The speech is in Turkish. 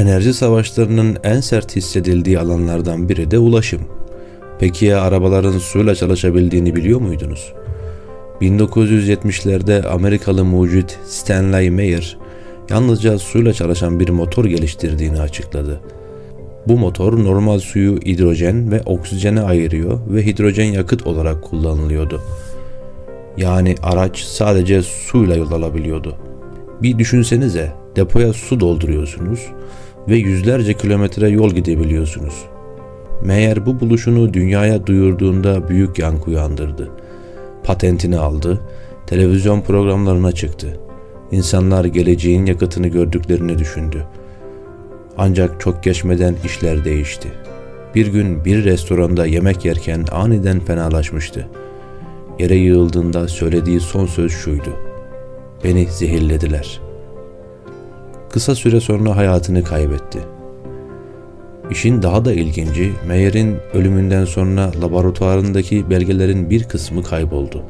Enerji savaşlarının en sert hissedildiği alanlardan biri de ulaşım. Peki ya arabaların suyla çalışabildiğini biliyor muydunuz? 1970'lerde Amerikalı mucit Stanley Meyer yalnızca suyla çalışan bir motor geliştirdiğini açıkladı. Bu motor normal suyu hidrojen ve oksijene ayırıyor ve hidrojen yakıt olarak kullanılıyordu. Yani araç sadece suyla yol alabiliyordu. Bir düşünsenize depoya su dolduruyorsunuz ve yüzlerce kilometre yol gidebiliyorsunuz. Meğer bu buluşunu dünyaya duyurduğunda büyük yankı uyandırdı. Patentini aldı, televizyon programlarına çıktı. İnsanlar geleceğin yakıtını gördüklerini düşündü. Ancak çok geçmeden işler değişti. Bir gün bir restoranda yemek yerken aniden fenalaşmıştı. Yere yığıldığında söylediği son söz şuydu. Beni zehirlediler. Kısa süre sonra hayatını kaybetti. İşin daha da ilginci, Meyer'in ölümünden sonra laboratuvarındaki belgelerin bir kısmı kayboldu.